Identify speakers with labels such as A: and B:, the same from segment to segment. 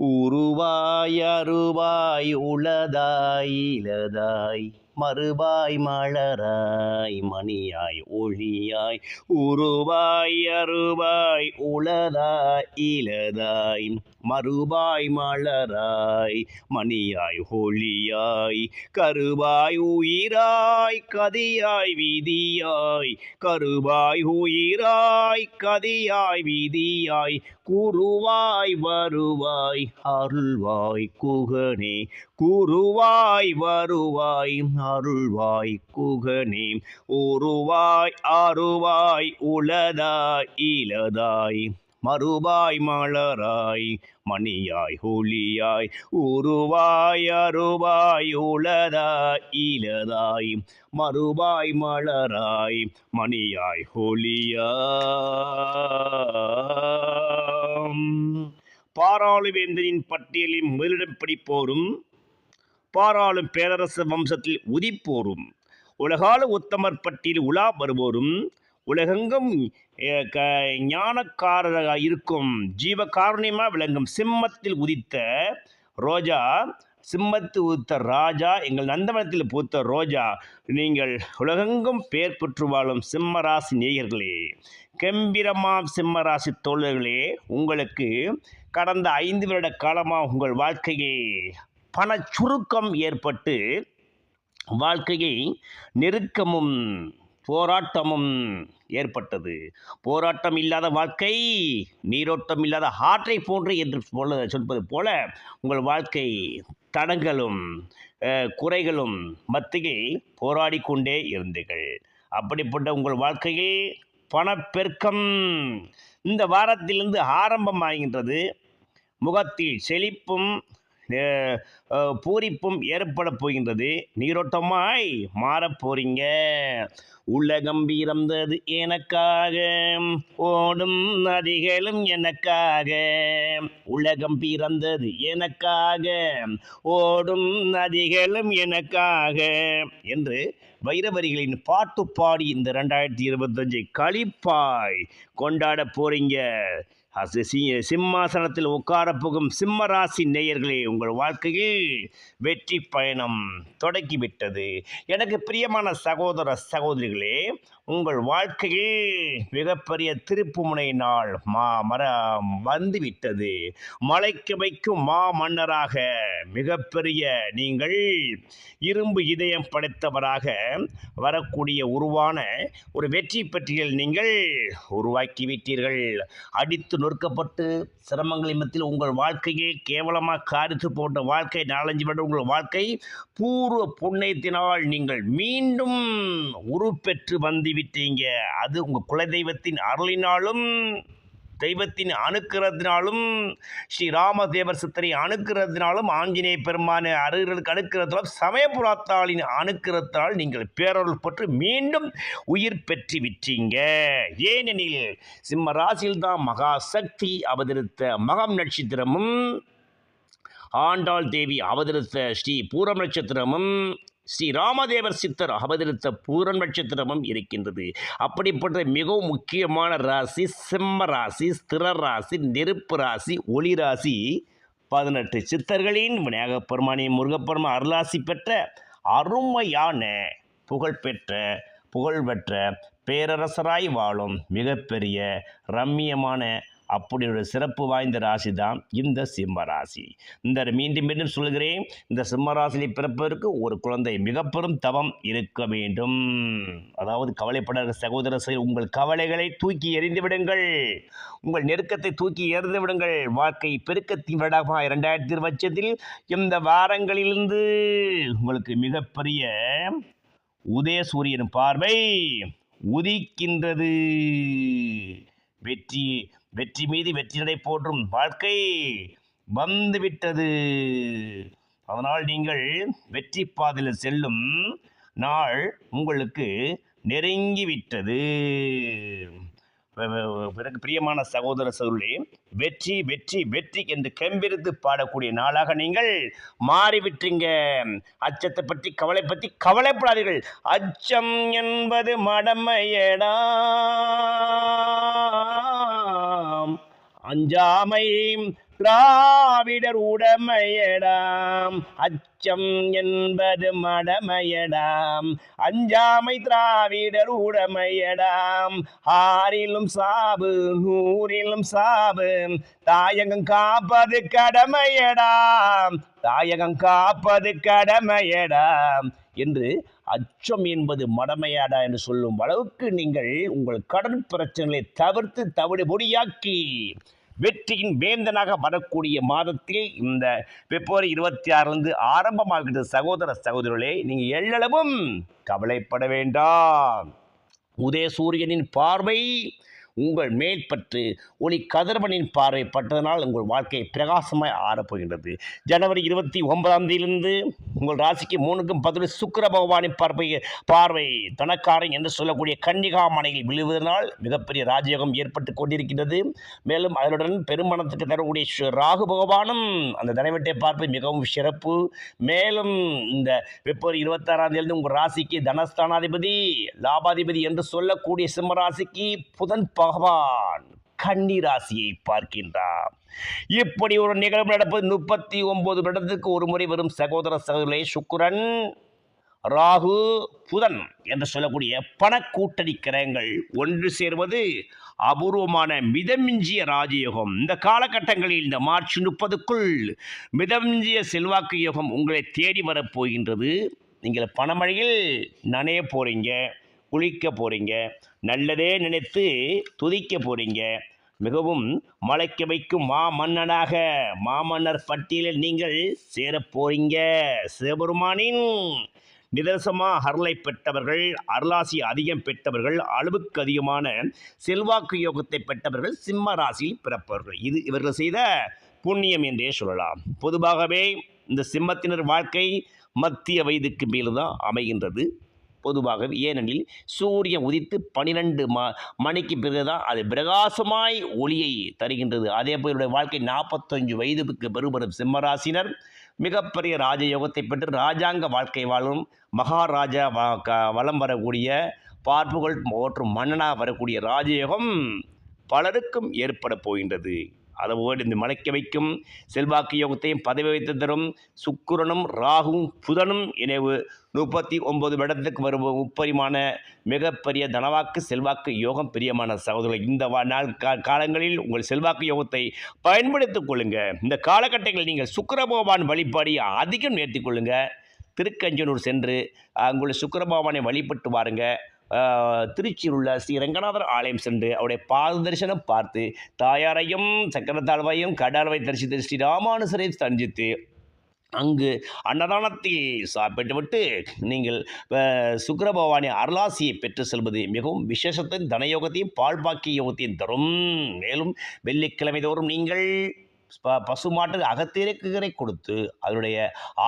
A: உருவாய் அருவாய் உளதாய் இலதாய் மறுபாய் மலராய் மணியாய் ஒளியாய் உருவாய் அருவாய் உளதாய் இலதாய் மறுபாய் மலராய் மணியாய் ஒளியாய் கருவாய் உயிராய் கதியாய் விதியாய் கருவாய் உயிராய் கதியாய் விதியாய் குருவாய் வருவாய் அருள்வாய் குகனே குருவாய் வருவாய் அருள்வாய் குகனே உருவாய் அருவாய் உளதாய் இலதாய் மறுவாய் மலராய் மணியாய் ஒளியாய் உருவாய் அருவாய் உளதாய் இலதாய் மறுவாய் மலராய் மணியாய் ஹோலியா பாராளுவேந்தனின் பட்டியலில் முதலிடம் பிடிப்போரும் பாராளும் பேரரசு வம்சத்தில் உதிப்போரும். உலகால உத்தமர் பட்டியலில் உலா வருவோரும். உலகெங்கும் ஞானக்காரராக இருக்கும் ஜீவகாருண்யமாக விளங்கும் சிம்மத்தில் உதித்த ரோஜா சிம்மத்து உதித்த ராஜா எங்கள் நந்தவனத்தில் பூத்த ரோஜா நீங்கள் உலகெங்கும் பெயர் பெற்று வாழும் சிம்மராசி நேயர்களே கெம்பிரமாம் சிம்மராசி தோழர்களே உங்களுக்கு கடந்த ஐந்து வருட காலமாக உங்கள் வாழ்க்கையே பண சுருக்கம் ஏற்பட்டு வாழ்க்கையை நெருக்கமும் போராட்டமும் ஏற்பட்டது. போராட்டம் இல்லாத வாழ்க்கை நீரோட்டம் இல்லாத ஆற்றை போன்று என்று போல சொல்வது போல உங்கள் வாழ்க்கை தடங்களும் குறைகளும் மத்தியில் போராடி கொண்டே இருந்தீர்கள். அப்படிப்பட்ட உங்கள் வாழ்க்கையில் பணப்பெருக்கம் இந்த வாரத்திலிருந்து ஆரம்பமாகின்றது. முகத்தில் செழிப்பும் பூரிப்பும் ஏற்பட போகின்றது. நீரோட்டமாய் மாறப் போறீங்க. உலகம் பிறந்தது எனக்காக. ஓடும் நதிகளும் எனக்காக. உலகம் பிறந்தது எனக்காக. ஓடும் நதிகளும் எனக்காக. என்று வைரவரிகளின் பாட்டு பாடி இந்த ரெண்டாயிரத்தி இருபத்தஞ்சை களிப்பாய் கொண்டாட போறீங்க. சிம்மாசனத்தில் உட்கார போகும் சிம்மராசி நேயர்களே உங்கள் வாழ்க்கையில் வெற்றி பயணம் தொடங்கிவிட்டது. எனக்கு பிரியமான சகோதர சகோதரிகளே உங்கள் வாழ்க்கையில் மிகப்பெரிய திருப்புமுனை நாள் மா மர வந்துவிட்டது. மலைக்கு வைக்கும் மா மன்னராக மிகப்பெரிய நீங்கள் இரும்பு இதயம் படைத்தவராக வரக்கூடிய உருவான ஒரு வெற்றி பற்றியில் நீங்கள் உருவாக்கி விட்டீர்கள் அடித்து நொறுக்கப்பட்டு சிரமங்களின் மத்தியில் உங்கள் வாழ்க்கையை கேவலமாக காரித்து போன்ற வாழ்க்கை நாலஞ்சு வருடம் உங்கள் வாழ்க்கை பூர்வ புண்ணியத்தினால் நீங்கள் மீண்டும் உருப்பெற்று வந்துவிட்டீங்க. அது உங்கள் குலதெய்வத்தின் அருளினாலும் தெய்வத்தின் அணுக்கிறதுனாலும் ஸ்ரீராமதேவர் சித்தரை அணுக்கிறதுனாலும் ஆஞ்சநேய பெருமான அருகர்களுக்கு அணுக்கிறதுனாலும் சமயபுராத்தாளின் அணுக்கிறதால் நீங்கள் பேரருள் பெற்று மீண்டும் உயிர் பெற்று விட்டீங்க. ஏனெனில் சிம்ம ராசியில்தான் மகா சக்தி அவதரித்த மகம் நட்சத்திரமும் ஆண்டாள் தேவி அவதரித்த ஸ்ரீ பூரம் நட்சத்திரமும் ஸ்ரீ ராமதேவர் சித்தர் அவதரித்த பூரன் நட்சத்திரமும் இருக்கின்றது. அப்படிப்பட்ட மிகவும் முக்கியமான ராசி சிம்ம ராசி ஸ்திர ராசி நெருப்பு ராசி ஒளி ராசி பதினெட்டு சித்தர்களின் விநாயகப் பெருமானி முருகப்பெருமா அருளாசி பெற்ற அருமையான புகழ்பெற்ற புகழ்பெற்ற பேரரசராய் வாழும் மிகப்பெரிய ரம்மியமான அப்படி ஒரு சிறப்பு வாய்ந்த ராசி தான் இந்த சிம்ம ராசி. இந்த மீண்டும் மீண்டும் சொல்கிறேன் இந்த சிம்ம ராசியில் பிறப்பதற்கு ஒரு குழந்தை மிக பெரும் தவம் இருக்க வேண்டும். அதாவது கவலைப்படாத சகோதர உங்கள் கவலைகளை தூக்கி எறிந்து விடுங்கள். உங்கள் நெருக்கத்தை தூக்கி எறிந்து விடுங்கள். வாழ்க்கை பெருக்கத்தின் வருடமாக இரண்டாயிரத்தி இருபட்சத்தில் இந்த வாரங்களிலிருந்து உங்களுக்கு மிகப்பெரிய உதய சூரியன் பார்வை உதிக்கின்றது. வெற்றி வெற்றி மீது வெற்றி நடை போற்றும் வாழ்க்கை வந்துவிட்டது. அதனால் நீங்கள் வெற்றி பாதையில் செல்லும் நாள் உங்களுக்கு நெருங்கிவிட்டது. பிறகு பிரியமான சகோதர சகோதரி வெற்றி வெற்றி வெற்றி என்று கெம்பிருந்து பாடக்கூடிய நாளாக நீங்கள் மாறிவிட்டீங்க. அச்சத்தை பற்றி கவலை பற்றி கவலைப்படாதீர்கள். அச்சம் என்பது மடமையடா. அஞ்சாமை திராவிடர் உடமையடாம். அச்சம் என்பது மடமையடாம். அஞ்சாமை திராவிடர் உடமையடாம். ஆறிலும் சாவு நூறிலும் சாபு. தாயகம் காப்பது கடமையடாம். தாயகம் காப்பது கடமையடாம். என்று அச்சம் என்பது மடமையாடா என்று சொல்லும் அளவுக்கு நீங்கள் உங்கள் கடன் பிரச்சனைகளை தவிர்த்து தவிடு பொடியாக்கி வெற்றியின் வேந்தனாக வரக்கூடிய மாதத்தில் இந்த பிப்ரவரி இருபத்தி ஆறுலேருந்து ஆரம்பமாகின்ற சகோதர சகோதரர்களே நீங்கள் எள்ளளவும் கவலைப்பட வேண்டாம். உதய சூரியனின் பார்வை உங்கள் மேல் பற்று ஒளி கதிரவனின் பார்வை பட்டதனால் உங்கள் வாழ்க்கை பிரகாசமாய் ஆறப்போகின்றது. ஜனவரி இருபத்தி ஒன்பதாம் தேதியிலிருந்து உங்கள் ராசிக்கு மூணுக்கும் பதில் சுக்கிர பகவானின் பார்வை பார்வை தனக்காரன் என்று சொல்லக்கூடிய கன்னிகா மனையில் விழுவதனால் மிகப்பெரிய ராஜயோகம் ஏற்பட்டு கொண்டிருக்கின்றது. மேலும் அதனுடன் பெருமணத்துக்கு தரக்கூடிய சு- ராகு பகவானும் அந்த தனவெட்டை பார்ப்பது மிகவும் சிறப்பு. மேலும் இந்த பிப்ரவரி இருபத்தாறாம் தேதி உங்கள் ராசிக்கு தனஸ்தானாதிபதி லாபாதிபதி என்று சொல்லக்கூடிய சிம்மராசிக்கு புதன் பகவான். கன்னி ராசியை பார்க்கின்றார். இப்படி ஒரு நிகழ்வு நடப்பது முப்பத்தி ஒன்பது வருடத்துக்கு ஒரு முறை வரும் சகோதர சகோதரே சுக்கிரன் ராகு புதன் என்று சொல்லக்கூடிய பணக்கூட்டணி கிரகங்கள் ஒன்று சேர்வது அபூர்வமான மிதமிஞ்சிய ராஜயோகம். இந்த காலகட்டங்களில் இந்த மார்ச் முப்பதுக்குள் மிதமிஞ்சிய செல்வாக்கு யோகம் உங்களை தேடி வரப்போகின்றது நீங்கள் பணமழையில் நனைய போகிறீங்க குளிக்க போகிறீங்க நல்லதே நினைத்து துதிக்க போகிறீங்க மிகவும் மலைக்க வைக்கும் மா மன்னனாக மாமன்னர் பட்டியலில் நீங்கள் சேரப் போறீங்க சிவபெருமானின் நிதர்சமாக அருளை பெற்றவர்கள் அருளாசி அதிகம் பெற்றவர்கள் அளவுக்கு அதிகமான செல்வாக்கு யோகத்தை பெற்றவர்கள் சிம்ம ராசியில் பிறப்பவர்கள். இது இவர்கள் செய்த புண்ணியம் என்றே சொல்லலாம். பொதுவாகவே இந்த சிம்மத்தினர் வாழ்க்கை மத்திய வயதுக்கு மேல் தான் அமைகின்றது. பொதுவாகவே ஏனெனில் சூரியன் உதித்து பன்னிரெண்டு ம மணிக்கு பிறகு தான் அது பிரகாசமாய் ஒளியை தருகின்றது. அதே போல் வாழ்க்கை நாற்பத்தஞ்சு வயதுக்கு பெறுபடும் சிம்மராசினர் மிகப்பெரிய ராஜயோகத்தை பெற்று ராஜாங்க வாழ்க்கை வாழும் மகாராஜா க வலம் வரக்கூடிய பார்ப்புகள் மற்றும் மன்னனாக வரக்கூடிய ராஜயோகம் பலருக்கும் ஏற்பட போகின்றது. அதுபோல் இந்த மலைக்க வைக்கும் செல்வாக்கு யோகத்தையும் பதவி வைத்து தரும் சுக்கிரனும் ராகும் புதனும் இணைவு. முப்பத்தி ஒன்பது வருடத்துக்கு வரும் முப்பரிமான மிகப்பெரிய தனவாக்கு செல்வாக்கு யோகம் பிரியமான சகோதரர்கள் இந்த வா- நாள் கா காலங்களில் உங்கள் செல்வாக்கு யோகத்தை பயன்படுத்திக் கொள்ளுங்கள் இந்த காலகட்டங்களில் நீங்கள் சுக்கிர பகவான் வழிபாடி அதிகம் நேர்த்திக் கொள்ளுங்கள் திருக்கஞ்சனூர் சென்று அங்குள்ள சுக்கிர பகவானை வழிபட்டு வாருங்கள் திருச்சியில் உள்ள ஸ்ரீ ரங்கநாதர் ஆலயம் சென்று அவருடைய பாத தரிசனம் பார்த்து தாயாரையும் சக்கரத்தாழ்வாயும் கடல்வை தரிசித்து ஸ்ரீ ராமானுசரை தரிசித்து அங்கு அன்னதானத்தை சாப்பிட்டுவிட்டு நீங்கள் சுக்கரபவானி அருளாசியை பெற்று செல்வது மிகவும் விசேஷத்தின் தனயோகத்தையும் பால்பாக்கிய யோகத்தையும் தரும். மேலும் வெள்ளிக்கிழமை தோறும் நீங்கள் பசுமாட்டு அகத்திரைக்குகளை கொடுத்து அதனுடைய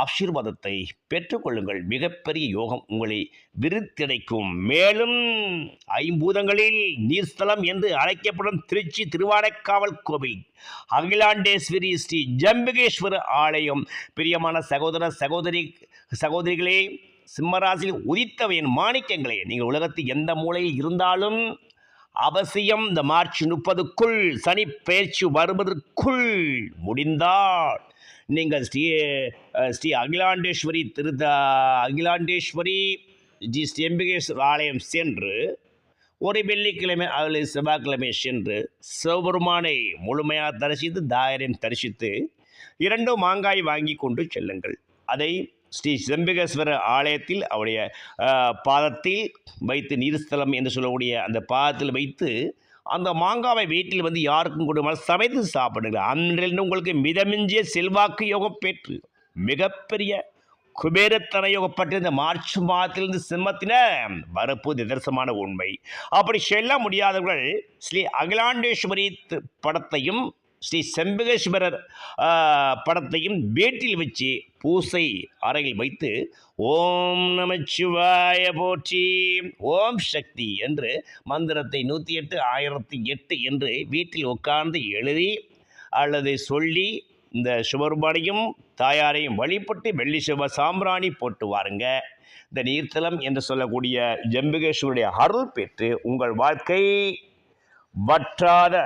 A: ஆசீர்வாதத்தை பெற்றுக்கொள்ளுங்கள். மிகப்பெரிய யோகம் உங்களை விருத்திடைக்கும். மேலும் ஐம்பூதங்களில் நீர்ஸ்தலம் என்று அழைக்கப்படும் திருச்சி திருவானைக்காவல் கோவில் அகிலாண்டேஸ்வரி ஸ்ரீ ஜம்புகேஸ்வர ஆலயம். பிரியமான சகோதர சகோதரி சகோதரிகளே சிம்மராசியில் உதித்தவையின் மாணிக்கங்களே நீங்கள் உலகத்தில் எந்த மூலையில் இருந்தாலும் அவசியம் இந்த மார்ச் முப்பதுக்குள் சனி பேச்சு வருவதற்குள் முடிந்தால். நீங்கள் ஸ்ரீ ஸ்ரீ அகிலாண்டேஸ்வரி திருத அகிலாண்டேஸ்வரி ஜி ஸ்ரீ எம்பிகேஸ்வர் ஆலயம் சென்று ஒரு வெள்ளிக்கிழமை அதில் செவ்வாய்க்கிழமை சென்று சிவபெருமானை முழுமையாக தரிசித்து தாயரையும் தரிசித்து இரண்டும் மாங்காய் வாங்கி கொண்டு செல்லுங்கள். அதை ஸ்ரீ செம்பிகேஸ்வரர் ஆலயத்தில் அவருடைய பாதத்தில் வைத்து நீர்ஸ்தலம் என்று சொல்லக்கூடிய அந்த பாதத்தில் வைத்து அந்த மாங்காவை வீட்டில் வந்து யாருக்கும் கொடுக்காமல் சமைத்து சாப்பிடுங்க. அன்றிலிருந்து உங்களுக்கு மிதமிஞ்சிய செல்வாக்கு யோகம் பெற்று மிகப்பெரிய குபேரத்தன யோகப்பட்ட இந்த மார்ச் மாதத்திலிருந்து சிம்மத்தின வரப்பு நிதர்சனமான உண்மை. அப்படி செல்ல முடியாதவர்கள் ஸ்ரீ அகிலாண்டேஸ்வரி படத்தையும் ஸ்ரீ செம்பகேஸ்வரர் படத்தையும் வீட்டில் வச்சு பூசை அறையில் வைத்து ஓம் நமச்சிவாய போற்றி ஓம் சக்தி என்று மந்திரத்தை நூற்றி எட்டு ஆயிரத்தி எட்டு என்று வீட்டில் உட்கார்ந்து எழுதி அல்லது சொல்லி இந்த சுவர்பாடையும் தாயாரையும் வழிபட்டு வெள்ளி சிவ சாம்பிராணி போட்டு வாருங்க. இந்த நீர்த்தலம் என்று சொல்லக்கூடிய ஜம்புகேஸ்வருடைய அருள் பெற்று உங்கள் வாழ்க்கை வற்றாத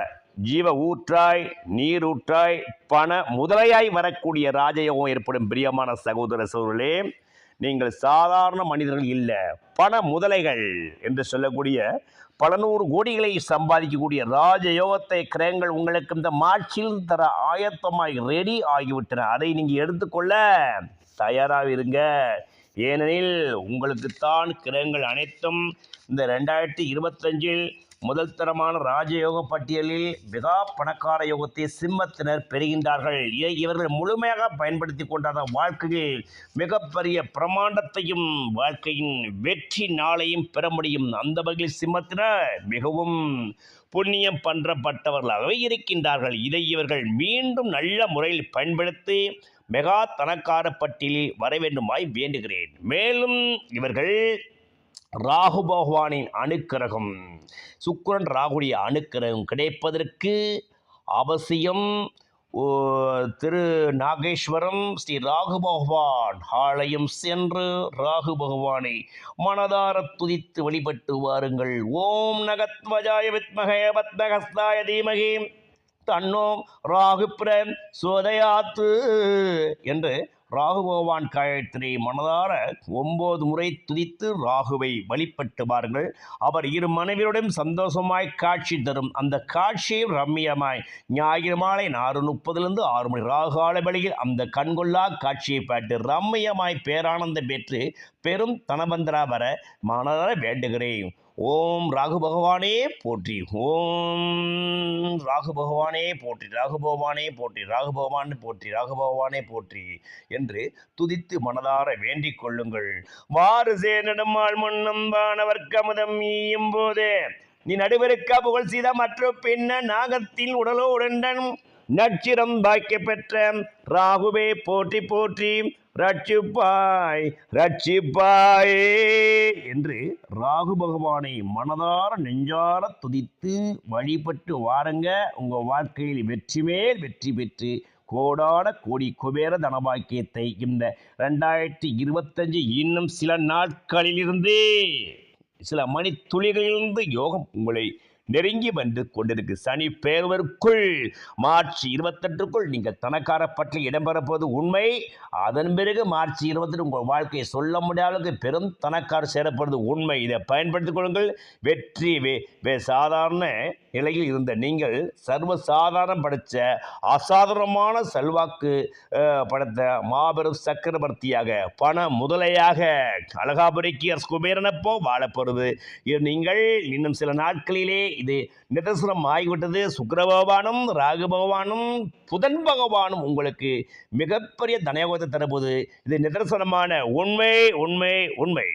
A: ஜீவ ஊற்றாய் நீரூற்றாய் பண முதலையாய் வரக்கூடிய ராஜயோகம் ஏற்படும் பிரியமான சகோதர சோழர்களே நீங்கள் சாதாரண மனிதர்கள் இல்லை. பண முதலைகள் என்று சொல்லக்கூடிய பல நூறு கோடிகளை சம்பாதிக்கக்கூடிய ராஜயோகத்தை கிரகங்கள் உங்களுக்கு இந்த மாட்சியில் தர ஆயத்தமாய் ரெடி ஆகிவிட்டன. அதை நீங்கள் எடுத்துக்கொள்ள தயாராக இருங்க. ஏனெனில் உங்களுக்குத்தான் கிரகங்கள் அனைத்தும் இந்த ரெண்டாயிரத்தி இருபத்தஞ்சில் முதல் தரமான ராஜயோக பட்டியலில் மெகா பணக்கார யோகத்தை சிம்மத்தினர் பெறுகின்றார்கள். இதை இவர்கள் முழுமையாக பயன்படுத்தி கொண்டாத வாழ்க்கையில் மிகப்பெரிய பிரமாண்டத்தையும் வாழ்க்கையின் வெற்றி நாளையும் பெற முடியும். அந்த வகையில் சிம்மத்தினர் மிகவும் புண்ணியம் பண்ணப்பட்டவர்களாகவே இருக்கின்றார்கள். இதை இவர்கள் மீண்டும் நல்ல முறையில் பயன்படுத்தி மெகா தனக்கார பட்டியலில் வர வேண்டுமாய் வேண்டுகிறேன். மேலும் இவர்கள் ராகு பகவானின் அணுக்கிரகம் சுக்கரன் ராகுடைய அணுக்கிரகம் கிடைப்பதற்கு அவசியம் ஓ, திரு நாகேஸ்வரம் ஸ்ரீ ராகு பகவான் ஆலயம் சென்று ராகு பகவானை மனதார துதித்து வழிபட்டு வாருங்கள். ஓம் நகத்வஜாய வித்மகே பத்மகஸ்தாய தீமகே. தன்னோம் ராகுப்ரன் சோதயாத்து என்று ராகுபகவான் காயத்ரி மனதார ஒன்பது முறை துதித்து ராகுவை வழிபட்டுவார்கள் அவர் இரு மனைவியருடன் சந்தோஷமாய் காட்சி தரும். அந்த காட்சியும் ரம்மியமாய் ஞாயிறு மாலை ஆறு முப்பதுலேருந்து ஆறு மணி ராகால வழியில் அந்த கண்கொள்ளா காட்சியை பார்த்து ரம்மியமாய் பேரானந்தம் பெற்று பெரும் தனபந்தரா வர மனதார வேண்டுகிறேன். ஓம் ராகு பகவானே போற்றி. ஓம் ராகு பகவானே போற்றி. ராகு பகவானே போற்றி. ராகு பகவான் போற்றி. ராகு பகவானே போற்றி என்று துதித்து மனதார வேண்டிக் கொள்ளுங்கள். வாறு சேனடுமாள் முன்னம் வானவர்க்கமுதம் ஈயும் போதே. நீ நடுவருக்க புகழ் செய்த மற்ற பின்ன நாகத்தின் உடலோ உடண்டன் நட்சிரம் பாக்கிய பெற்ற ராகுவே போற்றி போற்றி ரட்சிப்பாய் ரட்சிப்பாயே என்று ராகு பகவானை மனதார நெஞ்சார துதித்து வழிபட்டு வாருங்க. உங்க வாழ்க்கையில் வெற்றி மேல் வெற்றி பெற்று கோடான கோடி குபேர தனபாக்கியத்தை இந்த ரெண்டாயிரத்தி இருபத்தஞ்சு இன்னும் சில நாட்களிலிருந்து சில மணித்துளிகளிலிருந்து யோகம் உங்களை நெருங்கி வந்து கொண்டிருக்கு. சனி பேர்வருக்குள் மார்ச் இருபத்தெட்டுக்குள் நீங்கள் தனக்கார பற்றி இடம்பெறப்போது உண்மை. அதன் பிறகு மார்ச் இருபத்தெட்டு உங்கள் வாழ்க்கையை சொல்ல முடியாத பெரும் தனக்கார் சேரப்படுவது உண்மை. இதை பயன்படுத்திக் கொள்ளுங்கள். வெற்றி வே வே சாதாரண நிலையில் இருந்த நீங்கள் சர்வ சாதாரணம் படைத்த அசாதாரணமான செல்வாக்கு படைத்த மாபெரும் சக்கரவர்த்தியாக பண முதலையாக அழகாபுரிக்கு குபேரனப்போ வாழப்போகிறது இது நீங்கள் இன்னும் சில நாட்களிலே இது நிதர்சனம் ஆகிவிட்டது. சுக்கர பகவானும் ராகு பகவானும் புதன் பகவானும் உங்களுக்கு மிகப்பெரிய தனயோகத்தை தரப்போது இது நிதர்சனமான உண்மை உண்மை உண்மை.